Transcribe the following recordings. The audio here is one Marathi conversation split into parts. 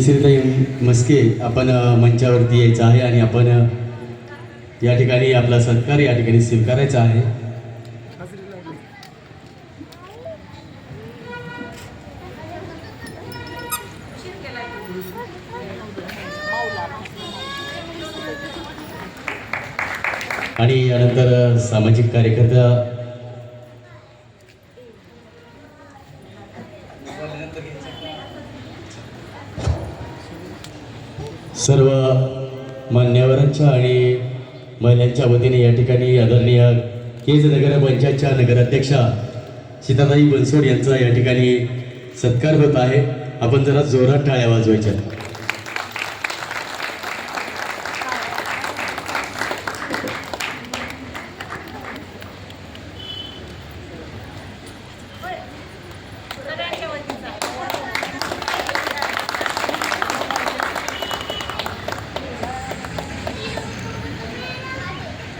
जयश्रीताई मस्के आपण मंचावरती यायचं आहे आणि आपण या ठिकाणी आपला सत्कार या ठिकाणी स्वीकारायचा आहे. आणि यानंतर सामाजिक कार्यकर्ता सर्व मान्यवरांच्या आणि महिलांच्या वतीने या ठिकाणी आदरणीय केज नगर पंचायतच्या नगराध्यक्षा सीताताई बनसोड यांचा या ठिकाणी सत्कार होत आहे. आपण जरा जोरात टाळ्या वाजवायच्या.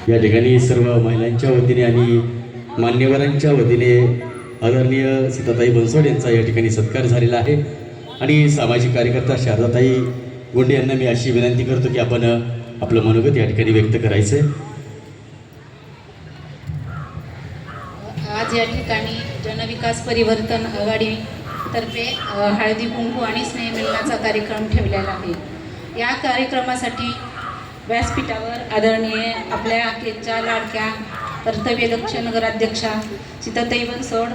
या ठिकाणी सर्व महिलांच्या वतीने आणि मान्यवरांच्या वतीने आदरणीय सीताताई बनसोड यांचा या ठिकाणी सत्कार झालेला आहे. आणि सामाजिक कार्यकर्ता शारदाताई गुंडे यांना मी अशी विनंती करतो की आपण आपलं मनोगत या ठिकाणी व्यक्त करायचं. आहे आज या ठिकाणी जनविकास परिवर्तन आघाडीतर्फे तर्फे हळदी कुंकू आणि स्नेहमिलनाचा कार्यक्रम ठेवलेला आहे. या कार्यक्रमासाठी व्यासपीठावर आदरणीय आपल्या अखेरच्या लाडक्या कर्तव्य कर्तव्यदक्ष नगराध्यक्षा सीताताई बनसोड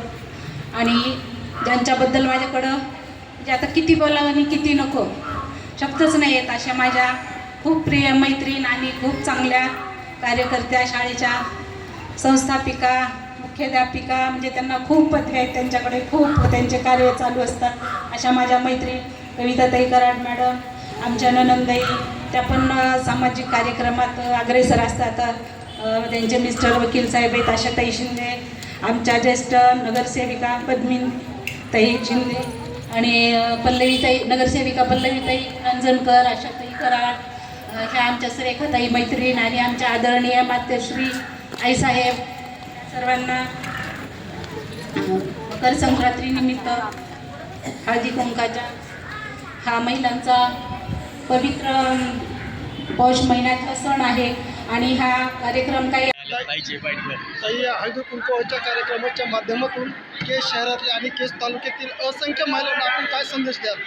आणि ज्यांच्याबद्दल माझ्याकडं म्हणजे आता किती बोलावं आणि किती नको शब्दच नाही येत अशा माझ्या खूप प्रिय मैत्रीण आणि खूप चांगल्या कार्यकर्त्या शाळेच्या संस्थापिका मुख्याध्यापिका म्हणजे त्यांना खूप पदवी आहेत त्यांच्याकडे खूप त्यांचे कार्य चालू असतात अशा माझ्या मैत्रीण कविताताई कराड मॅडम आमच्या ननंदाई त्या पण सामाजिक कार्यक्रमात अग्रेसर असतात. त्यांचे मिस्टर वकील साहेब आहेत आशाताई शिंदे आमच्या ज्येष्ठ नगरसेविका पद्मी ताई शिंदे आणि पल्लवीताई नगरसेविका पल्लवीताई अंजनकर आशाताई कराड ह्या आमच्या सुरेखाताई मैत्रीण आणि आमच्या आदरणीय मातेश्री आईसाहेब सर्वांना मकर संक्रांतीनिमित्त हळदी कुंकाच्या हा महिलांचा पवित्र पौष महिन्यातला सण आहे आणि हा कार्यक्रम काही ताई हळदी कुंकवाच्या कार्यक्रमाच्या माध्यमातून केस शहरातील आणि केस तालुक्यातील असंख्य महिलांना आपण काय संदेश द्याल?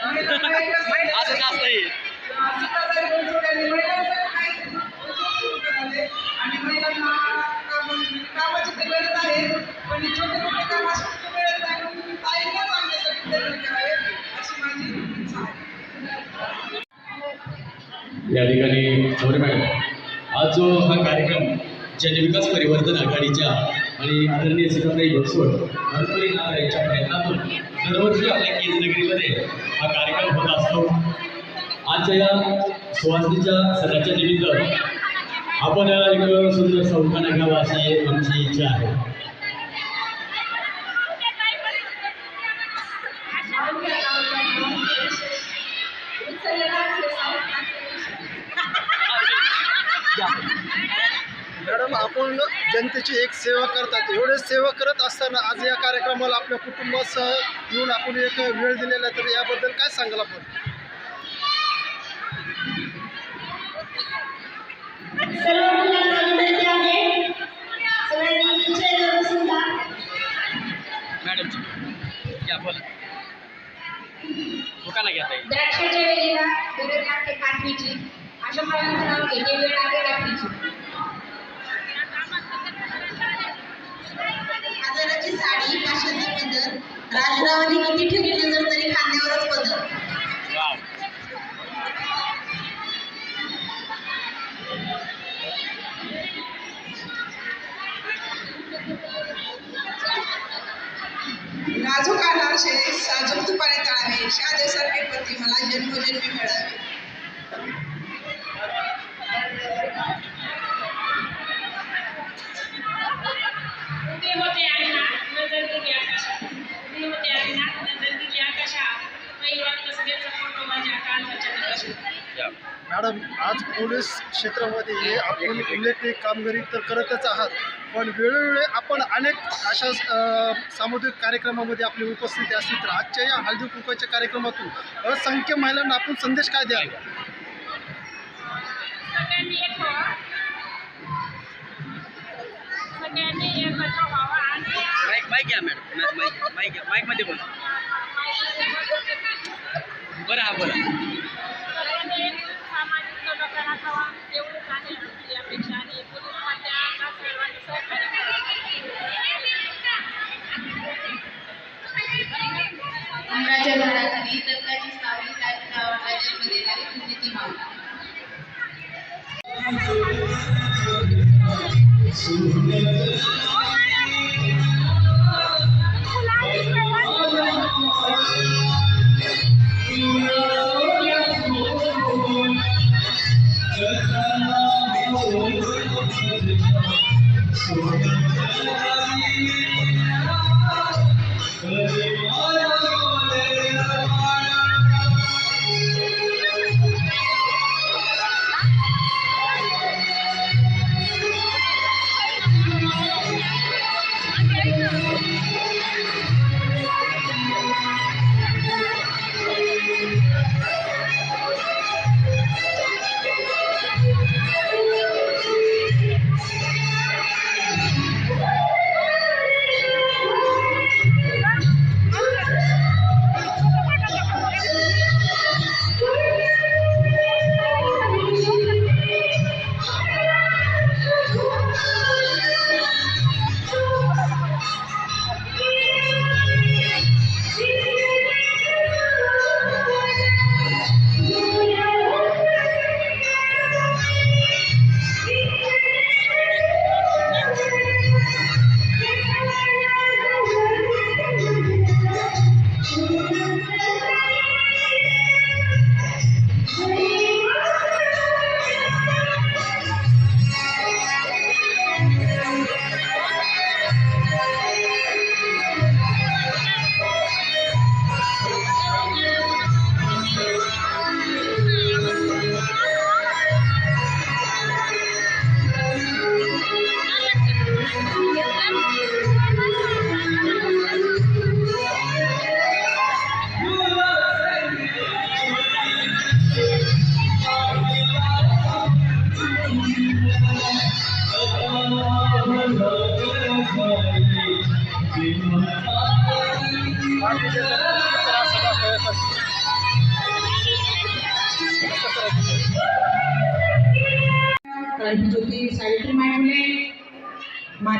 असं जास्त आहे आणि महिलांना कामाची गरज आहे पण छोटे मोठे काम या ठिकाणी खबर मॅडम आज जो हा कार्यक्रम जनविकास परिवर्तन आघाडीच्या आणि आदरणीय सीताताई बनसोड हरपरी नाथ यांच्या प्रयत्नातून दरवर्षी आपल्या केंद्रगिरीमध्ये हा कार्यक्रम होत असतो. आजच्या या सुवासिनीच्या सणाच्या निमित्त आपण एक सुंदर चौकाना घ्यावा अशी आमची इच्छा आहे. जनतेची एक सेवा करतात. एवढे सेवा करत असताना आज या कार्यक्रमाला आपल्या कुटुंबासह येऊन आपण एक वेळ दिलेला आहे. तर याबद्दल काय सांगाल आपण? द्राक्षाच्या वेळेला लागते अशा फळांचं नाव घेते वेळ साडी पाचशेचा राजरावाने किती ठेवली नजर तरी खांद्यावरच पदर नाजूक आणारशे साजूक तुपाने तळावे शा देसारखे पती मला जन्मजन्मी मिळावे. मॅडम आज पोलीस क्षेत्रामध्ये हे आपण उल्लेखनीय कामगिरी तर करतच आहात पण वेळोवेळी आपण अनेक अशा सामुदायिक कार्यक्रमामध्ये आपली उपस्थिती असते तर आजच्या या हळदी कुंकाच्या कार्यक्रमातून असंख्य महिलांना आपण संदेश काय द्याल? बरं हा बोला. caracol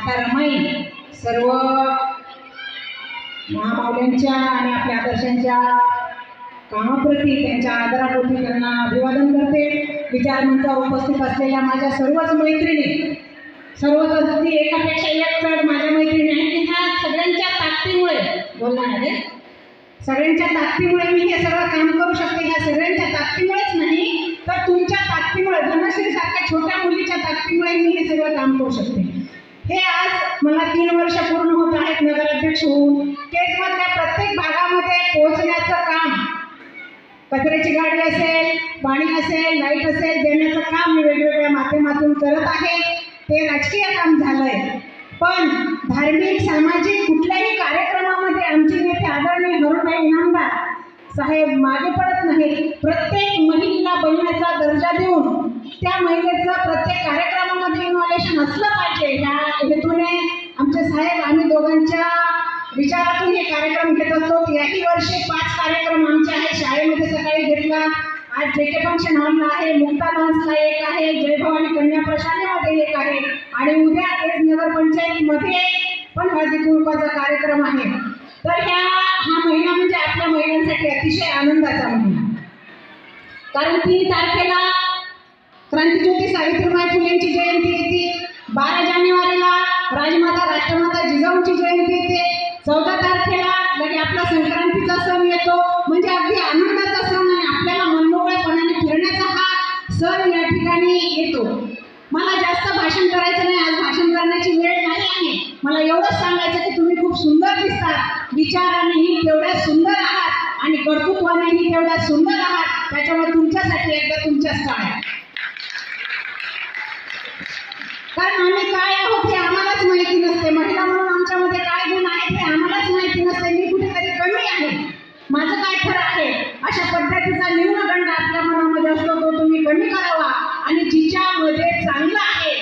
माता रमाई सर्व महामावल्यांच्या आणि आपल्या आदर्शांच्या कामाप्रती त्यांच्या आदराप्रती त्यांना अभिवादन करते. विचारमंचा उपस्थित असलेल्या माझ्या सर्वच मैत्रिणी सर्वच अगदी एकापेक्षा एक चढ माझ्या मैत्रिणी आहेत. की ह्या सगळ्यांच्या ताकदीमुळे बोलणार आहे सगळ्यांच्या ताकदीमुळे मी हे सगळं काम करू शकते. ह्या सगळ्यांच्या ताकदीमुळेच नाही तर तुमच्या ताकदीमुळे धनश्री सारख्या छोट्या मुलीच्या ताकदीमुळे मी हे सगळं काम करू शकते. हे आज मला तीन वर्ष पूर्ण होत आहेत नगराध्यक्ष होऊन. केजमधल्या प्रत्येक भागामध्ये पोहोचण्याचं काम. कचऱ्याची गाडी असेल पाणी असेल लाइट असेल देण्याचं काम मी वेगवेगळ्या माध्यमातून करत आहे. ते राजकीय काम झालंय. पण धार्मिक सामाजिक कुठल्याही कार्यक्रमामध्ये आमचे नेते आदरणीय हरुभाई इनामदार साहेब मागे पडत नाही प्रत्येक महिलेला बहिणीचा दर्जा देऊन त्या महिलेचं प्रत्येक कार्यक्रमामध्ये इन्व्हॉल्युशन असलं पाहिजे. ह्या हेतूने आमचे साहेब आम्ही दोघांच्या विचारातून हे कार्यक्रम घेत असतो. याही वर्षी पाच कार्यक्रम आमचे आहेत. शाळेमध्ये सकाळी घेतला. आज जे के फंक्शन हॉलला आहे. मुक्ता डान्सला एक आहे. जय भवानी कन्या प्रशालेमध्ये एक आहे. आणि उद्या तेच नगर पंचायतीमध्ये पण हळदी कुंकवाचा कार्यक्रम आहे. तर ह्या हा महिना म्हणजे आपल्या महिलांसाठी अतिशय आनंदाचा महिना. कारण तीन तारखेला क्रांतीज्योती सावित्रीबाई फुलेंची जयंती येते बारा जानेवारीला राजमाता राष्ट्रमाता जिजाऊंची जयंती येते चौदा तारखेला लगे आपला संक्रांतीचा सण येतो म्हणजे अगदी आनंदाचा सण आणि आपल्याला मनमोकळेपणाने फिरण्याचा हा सण या ठिकाणी येतो. मला जास्त भाषण करायचं नाही आज भाषण करण्याची वेळ नाही आहे. मला एवढंच सांगायचं की तुम्ही खूप सुंदर दिसतात विचारानेही तेवढ्या सुंदर आहात आणि कर्तृत्वानेही तेवढ्या सुंदर आहात. त्याच्यामुळे तुमच्यासाठी एकदा तुमच्या आहे कारण आम्ही काय आहोत हे आम्हालाच माहिती नसते. महिला म्हणून आमच्यामध्ये काय गुण आहेत हे आम्हालाच माहिती नसते. मी कुठेतरी कमी आहे. माझं काय खरं आहे? अशा पद्धतीचा न्यूनगंड आपल्या मनामध्ये असतो तो तुम्ही कमी करावा. आणि जिच्यामध्ये चांगलं आहे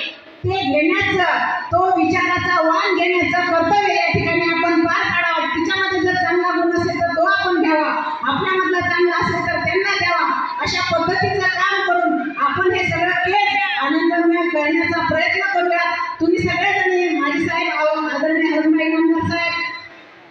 ते घेण्याचं तो विचाराचा वाण घेण्याचं कर्तव्य या ठिकाणी आपण पार पाडावा. तिच्यामध्ये जर चांगला गुण असेल तर तो आपण घ्यावा. आपल्यामधला चांगला असेल तर त्यांना द्यावा. अशा पद्धती करण्याचा प्रयत्न करूया. तुम्ही सगळेजण माझी साहेब आदरणीय हरमाई नंबर साहेब.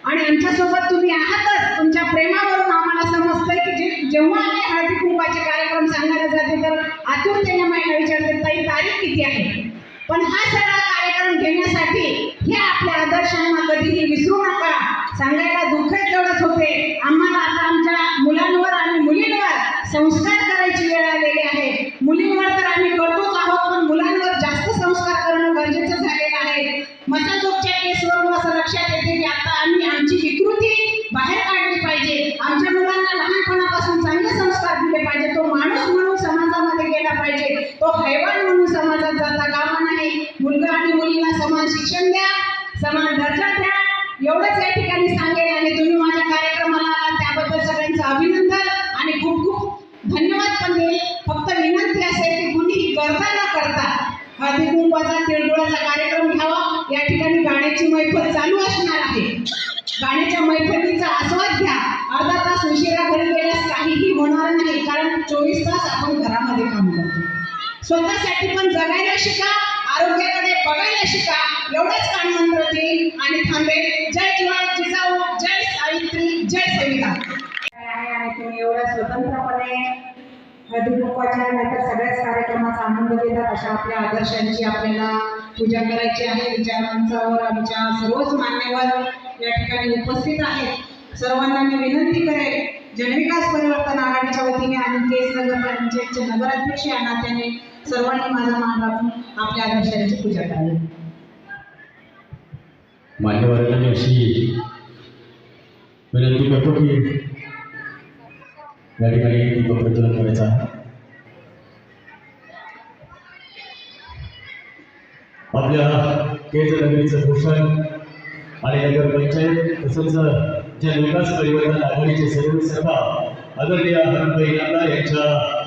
आणि आमच्यासोबत तुम्ही आहातच. तुमच्या प्रेमावरून आम्हाला समजतंय की जे जेव्हा आम्ही हळदी कुंकवाचे कार्यक्रम सांगायला जाते तर आतुरतेने महिला विचारते ताई तारीख किती आहे? पण हा सगळा कार्यक्रम घेण्यासाठी हे आपल्या आदर्शांना कधीही विसरू नका हळदी कुंकवाचा तिळगुळाचा कार्यक्रम घ्यावा. या ठिकाणी गाण्याची मैफल चालू असणार आहे. गाण्याच्या मैफलीचा आस्वाद घ्या. अर्धा तास उशिरा घरी गेल्यास काहीही होणार नाही कारण चोवीस तास आपण घरामध्ये काम करतो. स्वतःसाठी पण जगायला शिका आरोग्याकडे बघायला शिका. एवढंच कानमंत्र देईल आणि थांबेल जय जिवा जिजाऊ जय सावित्री जय सविता. आणि तुम्ही एवढ्या स्वतंत्रपणे हळदी नाहीतर सगळ्याच कार्यक्रमाचा आनंद घेतात. अशा आपल्या आदर्शांची आपल्याला पूजा करायची आहे. विचारांचावर आमच्या सर्वच मान्यवर या ठिकाणी उपस्थित आहेत. सर्वांना मी विनंती करेल जनविकास परिवर्तन आघाडीच्या वतीने आणि केस नगर पंचायतचे नगराध्यक्ष या नात्याने सर्वांनी माझा मान राखून आपल्या आदर्शांची पूजा करावी. मान्यवरांना अशी विनंती करतो की या ठिकाणी दीपक प्रज्वलन करायचा आहे आपल्या केज नगरीचं भूषण आणि नगर पंचायत तसंच जनविकास परिवर्तन आघाडीचे सर्व सर्व आदरणीय हरणभाई नाना यांच्या